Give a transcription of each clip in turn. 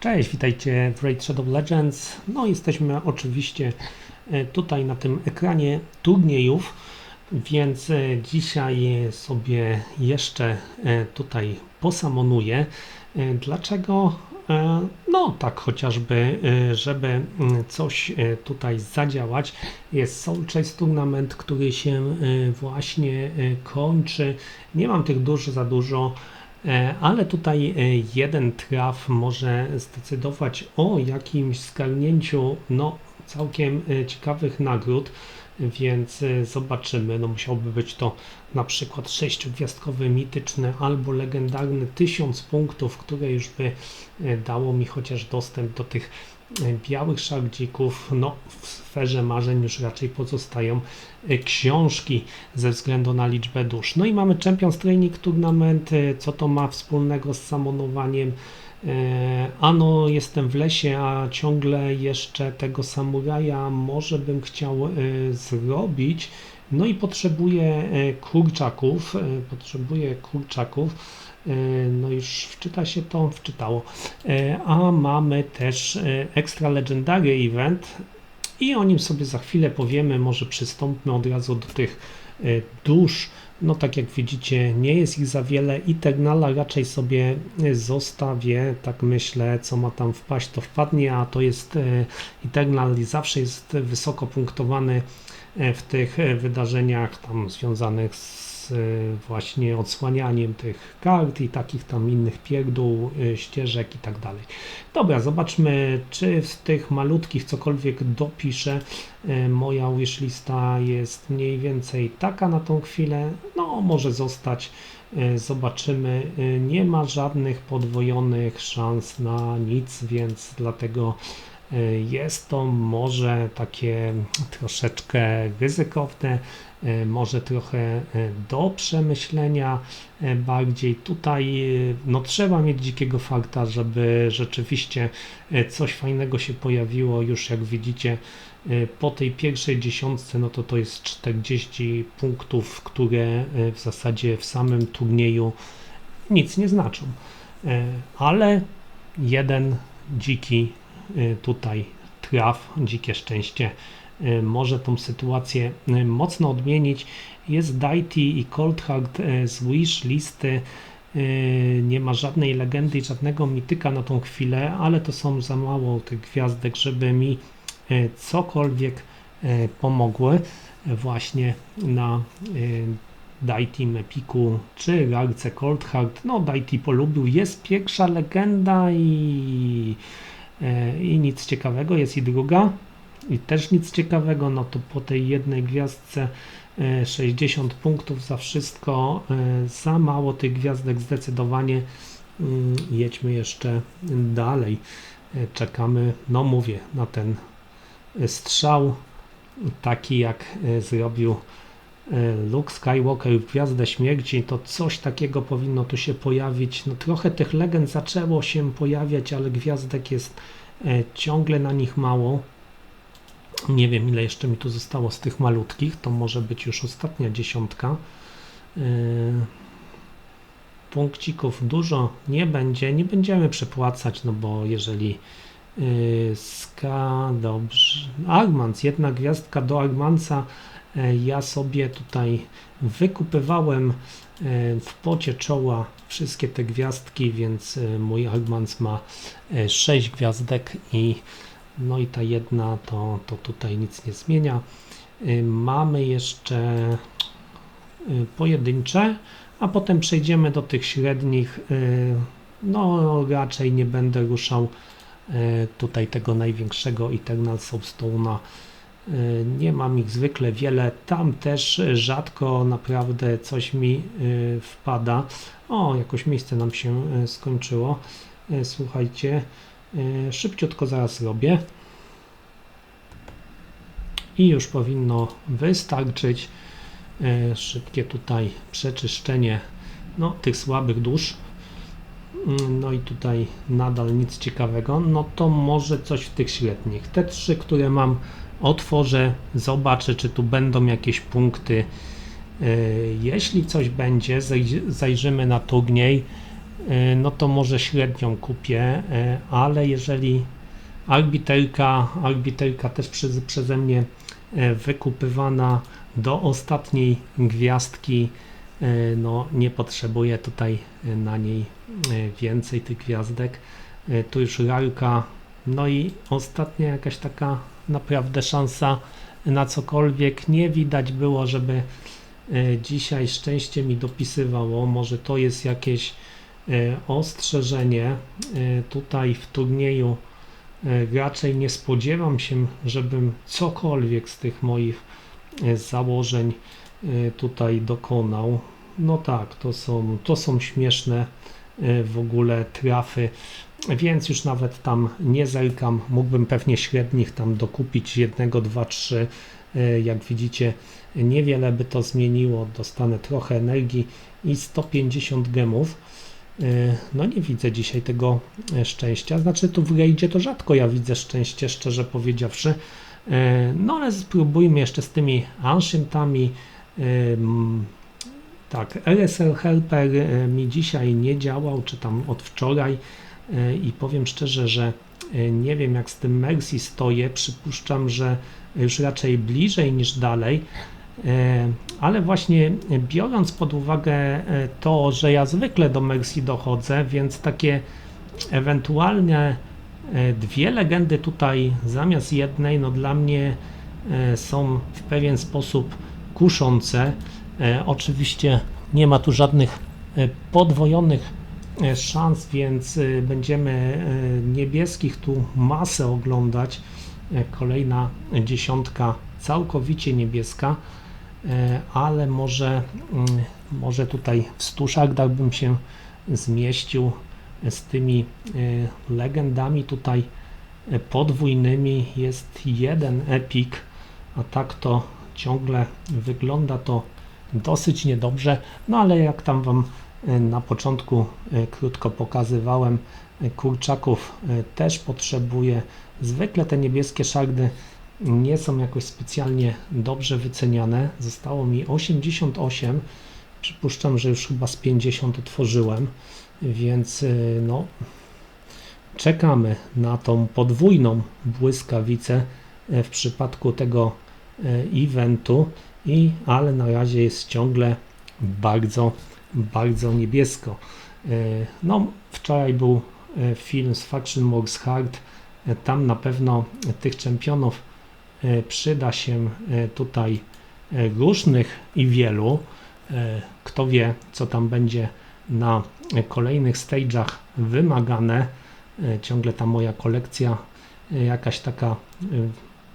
Cześć, witajcie w Raid Shadow Legends. No, jesteśmy oczywiście e, tutaj na tym ekranie turniejów, więc e, dzisiaj sobie jeszcze e, tutaj posamonuję. Dlaczego? No, tak chociażby, żeby mm, coś tutaj zadziałać. Jest Soul Chase Tournament, który się właśnie kończy. Nie mam tych dużo za dużo. E, Ale tutaj e, jeden traf może zdecydować o jakimś zgarnięciu no, całkiem e, ciekawych nagród, więc e, zobaczymy. No, musiałby być to na przykład sześciogwiazdkowy mityczny albo legendarny 1000 punktów, które już by e, dało mi chociaż dostęp do tych e, białych szardzików. No, w sferze marzeń już raczej pozostają książki ze względu na liczbę dusz. No i mamy Champions Training Tournament. Co to ma wspólnego z samonowaniem? E, Ano, jestem w lesie, a ciągle jeszcze tego samuraja może bym chciał e, zrobić. No i potrzebuję e, kurczaków. Potrzebuję kurczaków. No już wczyta się to, wczytało. A mamy też Extra Legendary Event i o nim sobie za chwilę powiemy. Może przystąpmy od razu do tych dusz. No tak jak widzicie, nie jest ich za wiele. Eternala raczej sobie e, zostawię, tak myślę, co ma tam wpaść, to wpadnie, a to jest e, i zawsze jest wysoko punktowany e, w tych wydarzeniach tam związanych z e, właśnie odsłanianiem tych kart i takich tam innych pierdół, e, ścieżek i tak dalej. Dobra, zobaczmy, czy z tych malutkich cokolwiek dopiszę. E, Moja wishlista jest mniej więcej taka na tą chwilę. No, może zostać. Zobaczymy. Nie ma żadnych podwojonych szans na nic, więc dlatego jest to może takie troszeczkę ryzykowne, może trochę e, do przemyślenia e, bardziej. Tutaj e, no, trzeba mieć dzikiego fakta, żeby rzeczywiście e, coś fajnego się pojawiło. Już jak widzicie, e, po tej pierwszej dziesiątce, no to to jest 40 punktów, które e, w zasadzie w samym turnieju nic nie znaczą. E, Ale jeden dziki e, tutaj traf, dzikie szczęście e, może tą sytuację e, mocno odmienić. Jest Daity i Coldheart e, z wish listy. Nie ma żadnej legendy i żadnego mityka na tą chwilę, ale to są za mało tych gwiazdek, żeby mi cokolwiek pomogły właśnie na e, Daity Epiku czy Rarce Coldheart. No, Daity polubił. Jest pierwsza legenda i, i nic ciekawego. Jest i druga i też nic ciekawego. No to po tej jednej gwiazdce e, 60 punktów za wszystko. e, Za mało tych gwiazdek zdecydowanie. Mm, Jedźmy jeszcze dalej. E, Czekamy, no mówię, na ten e, strzał taki jak e, zrobił e, Luke Skywalker w Gwiazdę Śmierci, to coś takiego powinno tu się pojawić. No trochę tych legend zaczęło się pojawiać, ale gwiazdek jest e, ciągle na nich mało. Nie wiem ile jeszcze mi tu zostało z tych malutkich, to może być już ostatnia dziesiątka. E, Punkcików dużo nie będzie, nie będziemy przepłacać, no bo jeżeli Yy, Ska, dobrze. Armans, jedna gwiazdka do Armansa. E, Ja sobie tutaj wykupywałem w pocie czoła wszystkie te gwiazdki, więc mój Armans ma 6 gwiazdek i no i ta jedna to, to tutaj nic nie zmienia. E, Mamy jeszcze e, pojedyncze, a potem przejdziemy do tych średnich. E, No raczej nie będę ruszał tutaj tego największego Eternal Soulstone'a. Nie mam ich zwykle wiele. Tam też rzadko naprawdę coś mi wpada. O, jakoś miejsce nam się skończyło. Słuchajcie, szybciutko zaraz robię. I już powinno wystarczyć e, szybkie tutaj przeczyszczenie no, tych słabych dusz. Mm, No i tutaj nadal nic ciekawego. No to może coś w tych średnich. Te trzy, które mam, otworzę, zobaczę, czy tu będą jakieś punkty. E, Jeśli coś będzie, zaj- zajrzymy na turniej. E, no to może średnią kupię, e, ale jeżeli arbiterka, arbiterka też przez, przeze mnie e, wykupywana do ostatniej gwiazdki, no nie potrzebuję tutaj na niej więcej tych gwiazdek. Tu już rarka, no i ostatnia jakaś taka naprawdę szansa na cokolwiek. Nie widać było, żeby dzisiaj szczęście mi dopisywało. Może to jest jakieś ostrzeżenie. E, Tutaj w turnieju e, raczej nie spodziewam się, żebym cokolwiek z tych moich e, założeń e, tutaj dokonał. No tak, to są, to są śmieszne e, w ogóle trafy, więc już nawet tam nie zerkam. Mógłbym pewnie średnich tam dokupić jednego, dwa, trzy. E, Jak widzicie, niewiele by to zmieniło. Dostanę trochę energii i 150 gemów. E, No nie widzę dzisiaj tego e, szczęścia. Znaczy tu w rejdzie to rzadko ja widzę szczęście, szczerze powiedziawszy. E, No ale spróbujmy jeszcze z tymi ancientami. Mm, Tak, RSL Helper mi dzisiaj nie działał, czy tam od wczoraj i powiem szczerze, że nie wiem jak z tym Mercy stoję. Przypuszczam, że już raczej bliżej niż dalej. E, Ale właśnie biorąc pod uwagę e, to, że ja zwykle do Mercy dochodzę, więc takie ewentualne e, dwie legendy tutaj zamiast jednej, no dla mnie są w pewien sposób kuszące. Oczywiście nie ma tu żadnych podwojonych szans, więc będziemy niebieskich tu masę oglądać. Kolejna dziesiątka całkowicie niebieska, ale może, mm, może tutaj w 100 szagdach bym się zmieścił z tymi e, legendami tutaj e, podwójnymi. Jest jeden epik, a tak to ciągle wygląda to dosyć niedobrze, no ale jak tam Wam e, na początku e, krótko pokazywałem, e, kurczaków e, też potrzebuję. Zwykle te niebieskie szagdy nie są jakoś specjalnie dobrze wyceniane. Zostało mi 88. Przypuszczam, że już chyba z 50 otworzyłem, więc e, no czekamy na tą podwójną błyskawicę e, w przypadku tego e, eventu i ale na razie jest ciągle bardzo, bardzo niebiesko. No, wczoraj był film z Faction Wars Hard. Tam na pewno tych czempionów przyda się e, tutaj e, różnych i wielu. E, Kto wie, co tam będzie na e, kolejnych stage'ach wymagane. E, Ciągle ta moja kolekcja e, jakaś taka e,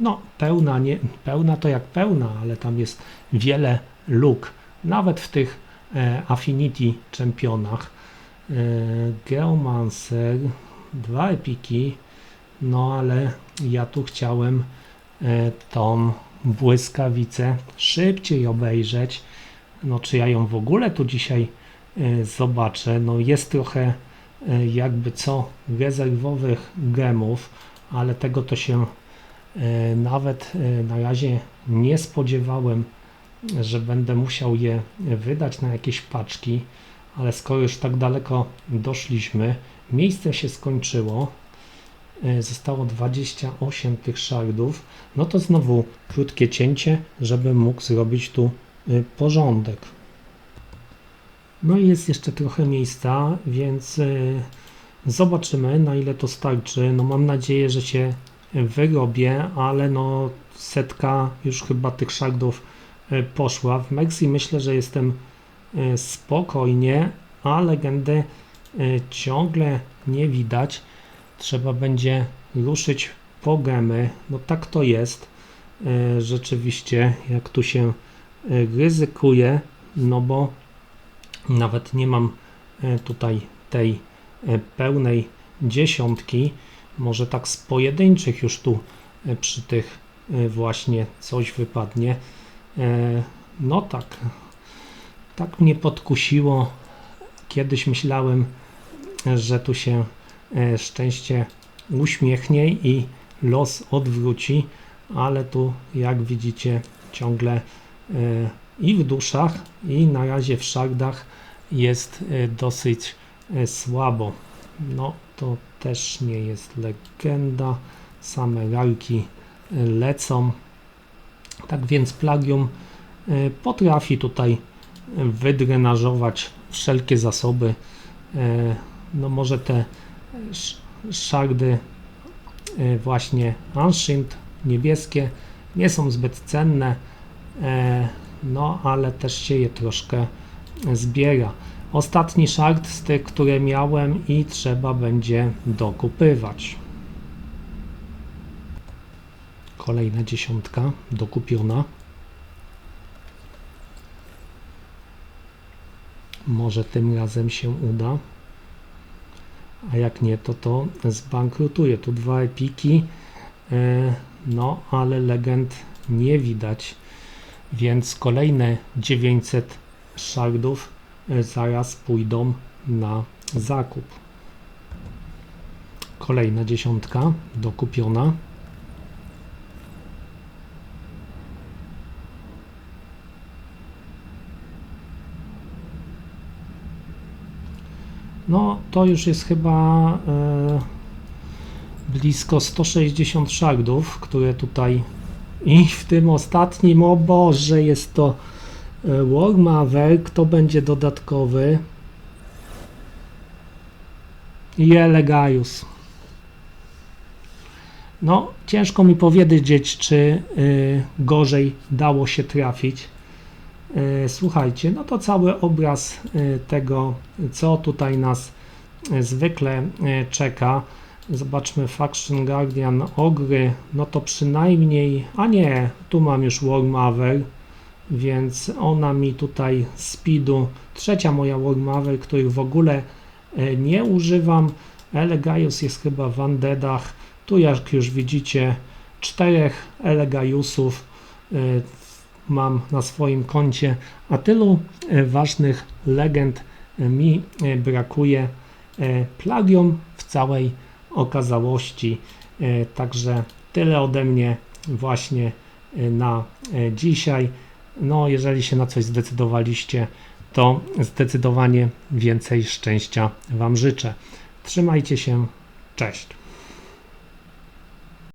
no pełna, nie, pełna to jak pełna, ale tam jest wiele luk, nawet w tych e, Affinity Championach. E, Geomancer, dwa epiki, no ale ja tu chciałem e, tą błyskawicę szybciej obejrzeć. No czy ja ją w ogóle tu dzisiaj e, zobaczę? No jest trochę e, jakby co rezerwowych gemów, ale tego to się Nawet na razie nie spodziewałem, że będę musiał je wydać na jakieś paczki, ale skoro już tak daleko doszliśmy, miejsce się skończyło, zostało 28 tych szardów, no to znowu krótkie cięcie, żebym mógł zrobić tu e, porządek. No i jest jeszcze trochę miejsca, więc e, zobaczymy na ile to starczy. No mam nadzieję, że się wyrobię, ale no setka już chyba tych szardów e, poszła. W Mexi myślę, że jestem e, spokojnie, a legendy e, ciągle nie widać. Trzeba będzie ruszyć po gemy. No tak to jest. E, Rzeczywiście, jak tu się e, ryzykuje, no bo nawet nie mam e, tutaj tej pełnej dziesiątki. Może tak z pojedynczych już tu przy tych właśnie coś wypadnie. No tak, tak mnie podkusiło. Kiedyś myślałem, że tu się szczęście uśmiechnie i los odwróci, ale tu jak widzicie ciągle e, i w duszach i na razie w szardach jest e, dosyć e, słabo. No to też nie jest legenda. Same lalki e, lecą. Tak więc plagium e, potrafi tutaj wydrenażować wszelkie zasoby. E, No może te sz- szardy e, właśnie Ancient niebieskie nie są zbyt cenne, e, no ale też się je troszkę zbiera. Ostatni szard z tych, które miałem i trzeba będzie dokupywać. Kolejna dziesiątka dokupiona. Może tym razem się uda. A jak nie, to to zbankrutuje. Tu dwa epiki. E, No, ale legend nie widać. Więc kolejne 900 szardów e, zaraz pójdą na zakup. Kolejna dziesiątka dokupiona. No, to już jest chyba e, blisko 160 szardów, które tutaj i w tym ostatnim, o Boże, jest to e, War Maverick, to będzie dodatkowy i Elegaius. No, ciężko mi powiedzieć, czy y, gorzej dało się trafić. E, Słuchajcie, no to cały obraz e, tego, co tutaj nas e, zwykle czeka. Zobaczmy Faction Guardian Ogry, no to przynajmniej, a nie, tu mam już Warmaver, więc ona mi tutaj speedu, trzecia moja Warmaver, których w ogóle nie używam. Elegaius jest chyba w Undeadach, tu jak już widzicie czterech Elegaiusów mam na swoim koncie, a tylu e, ważnych legend e, mi e, brakuje. Plagium w całej okazałości. Także tyle ode mnie właśnie na dzisiaj. No, jeżeli się na coś zdecydowaliście, to zdecydowanie więcej szczęścia Wam życzę. Trzymajcie się. Cześć.